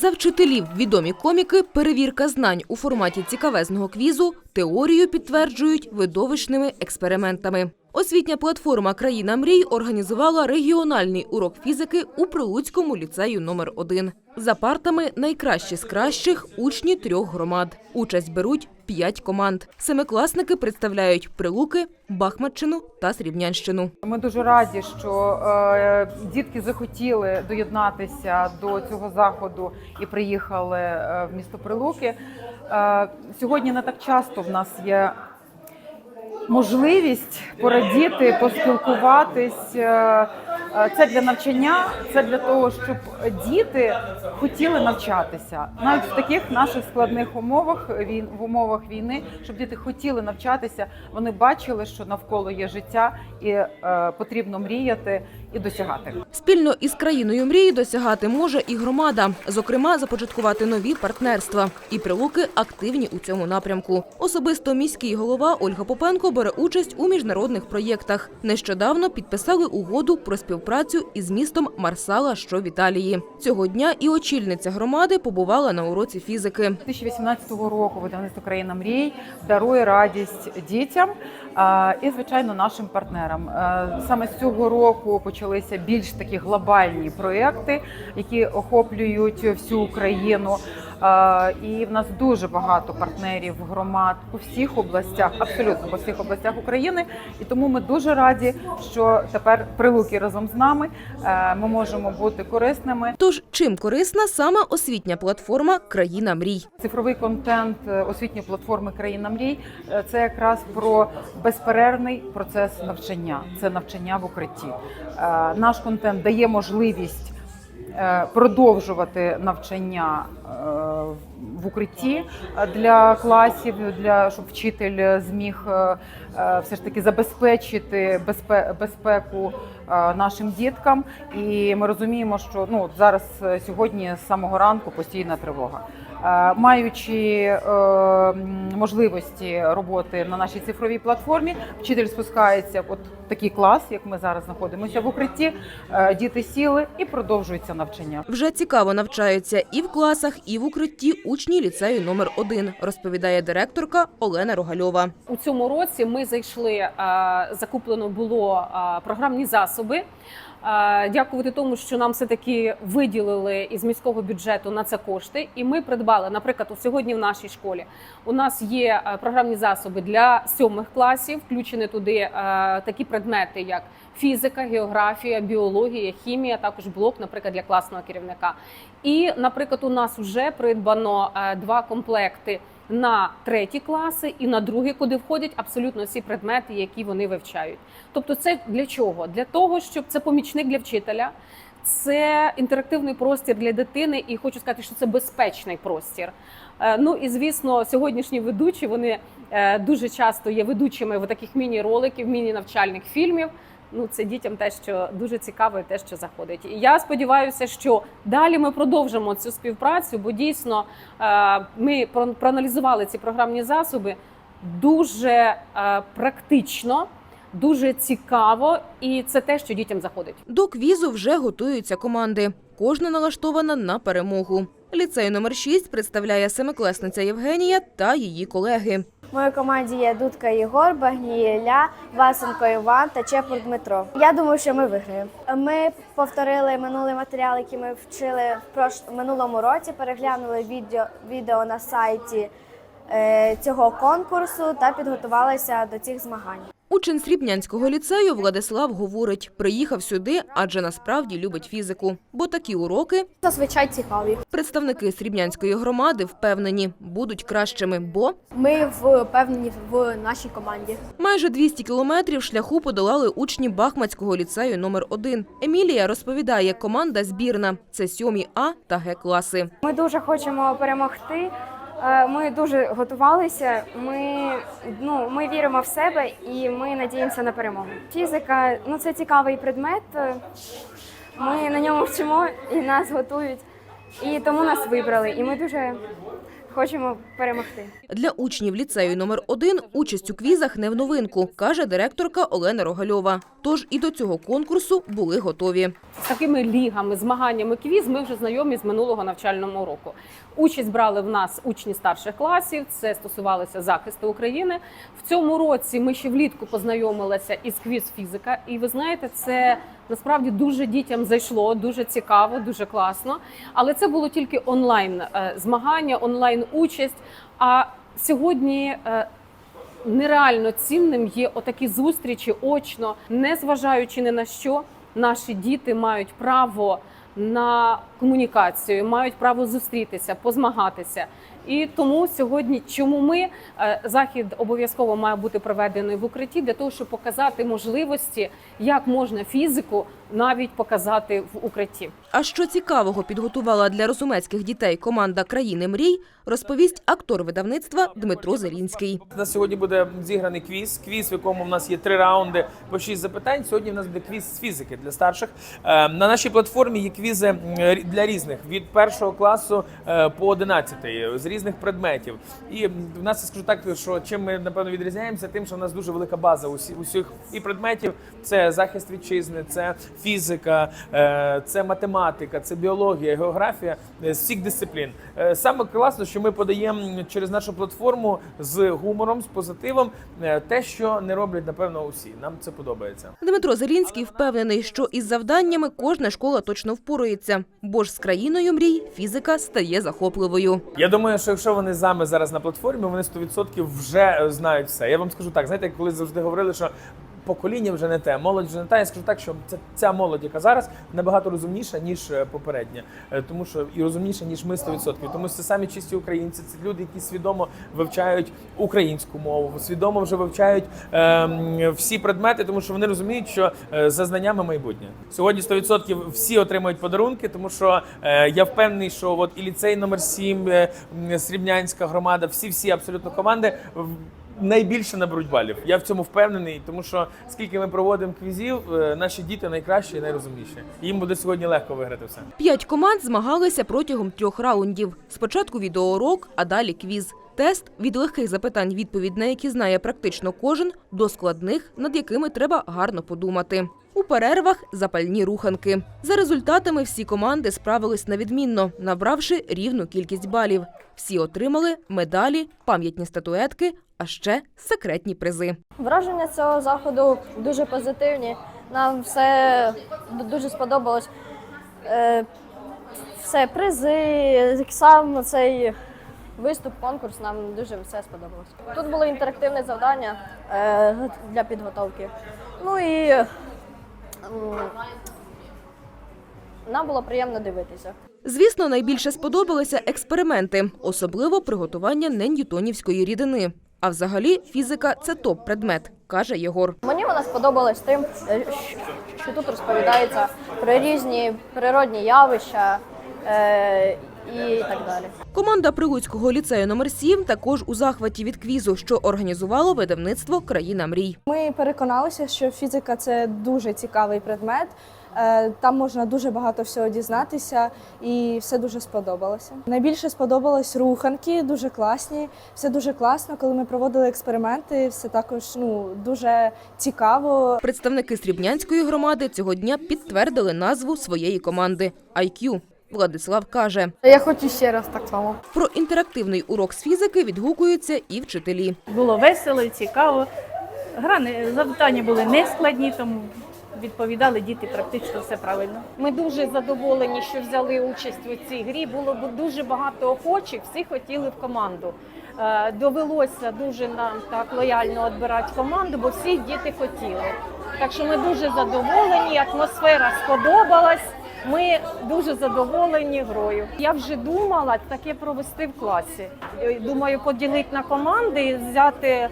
За вчителів відомі коміки, перевірка знань у форматі цікавезного квізу, теорію підтверджують видовищними експериментами. Освітня платформа Країна мрій організувала регіональний урок фізики у Прилуцькому ліцею номер 1 За партами найкращі з кращих учні трьох громад. Участь беруть п'ять команд. Семикласники представляють Прилуки, Бахматчину та Срібнянщину. Ми дуже раді, що е, дітки захотіли доєднатися до цього заходу і приїхали е, в місто Прилуки. Е, сьогодні не так часто в нас є можливість порадіти, поспілкуватись. Е, е, Це для навчання, це для того, щоб діти хотіли навчатися. Навіть в таких наших складних умовах війн в умовах війни, щоб діти хотіли навчатися, вони бачили, що навколо є життя, і е, потрібно мріяти і досягати. Спільно із країною мрії досягати може і громада, зокрема, започаткувати нові партнерства. І прилуки активні у цьому напрямку. Особисто міський голова Ольга Попенко бере участь у міжнародних проєктах. Нещодавно підписали угоду про співпрацю із містом Марсала, що в Італії. Цього дня і очільниця громади побувала на уроці фізики. 2018 року видавництво країна мрій дарує радість дітям і, звичайно, нашим партнерам. Саме з цього року почалися більш такі глобальні проекти, які охоплюють всю Україну. Е, І в нас дуже багато партнерів громад у всіх областях, абсолютно по всіх областях України. І тому ми дуже раді, що тепер прилуки разом з нами е, ми можемо бути корисними. Тож чим корисна саме освітня платформа Країна мрій? Цифровий контент е, освітньої платформи Країна мрій це якраз про безперервний процес навчання. Це навчання в укритті. Наш контент дає можливість продовжувати навчання укритті е, для класів, для щоб вчитель зміг е, е, все ж таки забезпечити безпеку е, нашим діткам. І ми розуміємо, що ну зараз е, сьогодні з самого ранку постійна тривога. Е, Маючи е, можливості роботи на нашій цифровій платформі, вчитель спускається от такий клас, як ми зараз знаходимося в укритті. е, Діти сіли і продовжується навчання. Вже цікаво навчаються і в класах, і в укритті учні ліцею номер 1 розповідає директорка Олена Рогальова. У цьому році ми зайшли, закуплено було програмні засоби. Дякувати тому, що нам все таки виділили із міського бюджету на це кошти, і ми придбали, наприклад, от сьогодні в нашій школі у нас є програмні засоби для сьомих класів, включені туди такі предмети, як фізика, географія, біологія, хімія, також блок, наприклад, для класного керівника. І, наприклад, у нас вже придбано е, два комплекти на треті класи і на другі, куди входять абсолютно всі предмети, які вони вивчають. Тобто, це для чого? Для того, щоб це помічник для вчителя. Це інтерактивний простір для дитини, і хочу сказати, що це безпечний простір. Е, Ну і звісно, сьогоднішні ведучі вони е, дуже часто є ведучими в таких міні-роликів, міні-навчальних фільмів. Ну, це дітям те, що дуже цікаво, і те, що заходить. І я сподіваюся, що далі ми продовжимо цю співпрацю, бо дійсно е, ми про- проаналізували ці програмні засоби дуже е, практично, дуже цікаво, і це те, що дітям заходить. До квізу вже готуються команди. Кожна налаштована на перемогу. Ліцей номер 6 представляє семикласниця Євгенія та її колеги. В моїй команді є Дудка Єгор, Багнієля, Васенко Іван та Чепур Дмитро. Я думаю, що ми виграємо. Ми повторили минулий матеріал, який ми вчили в минулому році. Переглянули відео, відео на сайті е, цього конкурсу та підготувалися до цих змагань. Учень Срібнянського ліцею Владислав говорить, приїхав сюди, адже насправді любить фізику. Бо такі уроки Зазвичай цікаві. представники Срібнянської громади впевнені будуть кращими, бо Ми впевнені в нашій команді. майже 200 кілометрів шляху подолали учні Бахмацького ліцею номер 1 Емілія розповідає, команда збірна це сьомі А та Г класи. Ми дуже хочемо перемогти. Е, Ми дуже готувалися. Ми, ну, ми віримо в себе і ми надіємося на перемогу. Фізика ну, це цікавий предмет. Ми на ньому вчимо і нас готують. І тому нас вибрали. І ми дуже хочемо перемогти. Для учнів ліцею номер 1 участь у квізах не в новинку, каже директорка Олена Рогальова. Тож і до цього конкурсу були готові. з такими лігами, змаганнями квіз ми вже знайомі з минулого навчального року. Участь брали в нас учні старших класів. Це стосувалося захисту України. В цьому році ми ще влітку познайомилися із квіз фізика. І ви знаєте, це насправді дуже дітям зайшло, дуже цікаво, дуже класно. Але це було тільки онлайн е, змагання, онлайн участь. А сьогодні. е, нереально цінним є отакі зустрічі очно, не зважаючи ні на що, наші діти мають право на комунікацію, мають право зустрітися, позмагатися. І тому сьогодні, чому ми е, захід обов'язково має бути проведений в укритті для того, щоб показати можливості, як можна фізику навіть показати в укритті. А що цікавого підготувала для розумецьких дітей команда країни мрій, розповість актор видавництва Дмитро Зелінський. У нас сьогодні буде зіграний квіз. Квіз, в якому в нас є три раунди по шість запитань. Сьогодні в нас буде квіз з фізики для старших. Е, На нашій платформі є квізи для різних від першого класу е, по одинадцятий різних предметів. І в нас я скажу так, що чим ми напевно відрізняємося, тим, що в нас дуже велика база усі, усіх і предметів. Це захист вітчизни, це фізика, е, це математика, це біологія, географія е, з всіх дисциплін. Е, Саме класно, що ми подаємо через нашу платформу з гумором, з позитивом, е, те, що не роблять напевно усі. Нам це подобається. Дмитро Зелінський впевнений, що із завданнями кожна школа точно впорається, бо ж з країною мрій фізика стає захопливою. Я думаю, що якщо вони з нами зараз на платформі, вони 100% вже е, знають все. Я вам скажу так, знаєте, коли завжди говорили, що. Покоління вже не те, молодь вже не та. Я скажу так, що це ця молодь, яка зараз набагато розумніша ніж е, попередня, Е, тому що і розумніша ніж ми 100%. Тому що це самі чисті українці. Це люди, які свідомо вивчають українську мову, свідомо вже вивчають ем, всі предмети, тому що вони розуміють, що е, за знаннями майбутнє. Сьогодні 100% всі отримують подарунки, тому що е, я впевнений, що от і ліцей номер 7, е, Срібнянська громада, всі всі абсолютно команди. Найбільше наберуть балів. Я в цьому впевнений, тому що скільки ми проводимо квізів, е, наші діти найкращі і найрозумніші. Їм буде сьогодні легко виграти все. П'ять команд змагалися протягом трьох раундів. Спочатку відеоурок, а далі квіз. Тест від легких запитань, відповідь на які знає практично кожен, до складних, над якими треба гарно подумати. У перервах запальні руханки. За результатами всі команди справились на відмінно, набравши рівну кількість балів. Всі отримали медалі, пам'ятні статуетки, а ще секретні призи. Враження цього заходу дуже позитивні. Нам все дуже сподобалось. Е, Все, призи, сам цей виступ, конкурс нам дуже все сподобалось. Тут було інтерактивне завдання е, для підготовки. Ну і нам було приємно дивитися. Звісно, найбільше сподобалися експерименти, особливо приготування неньютонівської рідини. А взагалі фізика це топ-предмет, каже Єгор. Мені вона сподобалась тим, е, що тут розповідається про різні природні явища е, і так далі. Команда Прилуцького ліцею номер 7 також у захваті від квізу, що організувало видавництво Країна мрій. Ми переконалися, що фізика це дуже цікавий предмет. Е, Там можна дуже багато всього дізнатися, і все дуже сподобалося. Найбільше сподобалось руханки, дуже класні. Все дуже класно. Коли ми проводили експерименти, все також ну дуже цікаво. Представники Срібнянської громади цього дня підтвердили назву своєї команди IQ. Владислав каже, Я хочу ще раз так само. про інтерактивний урок з фізики відгукуються і вчителі. Було весело і цікаво. Гра не- завдання були не складні, тому відповідали діти практично все правильно. Ми дуже задоволені, що взяли участь у цій грі. Було б дуже багато охочих, всі хотіли в команду. Е, Довелося дуже нам так лояльно відбирати команду, бо всі діти хотіли. Так що ми дуже задоволені, атмосфера сподобалась. Ми дуже задоволені грою. Я вже думала таке провести в класі. Е, Думаю, поділити на команди, і взяти е,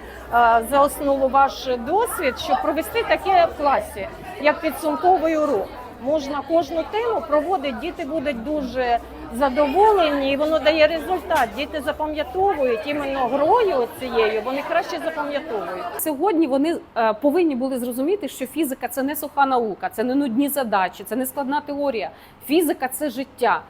за основу ваш досвід, щоб провести таке в класі, як підсумковий урок. Можна кожну тему проводити, діти будуть дуже задоволені, і воно дає результат. Діти запам'ятовують іменно грою цією, вони краще запам'ятовують. Сьогодні вони е, повинні були зрозуміти, що фізика це не суха наука, це не нудні задачі, це не складна теорія. Фізика це життя.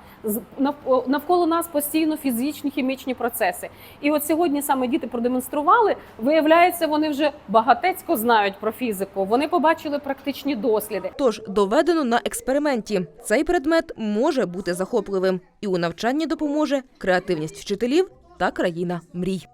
Навколо нас постійно фізичні хімічні процеси. І от сьогодні саме діти продемонстрували. Виявляється, вони вже багатецько знають про фізику. Вони побачили практичні досліди. Тож доведено на експерименті. Цей предмет може бути захопливим і у навчанні допоможе креативність вчителів та країна мрій.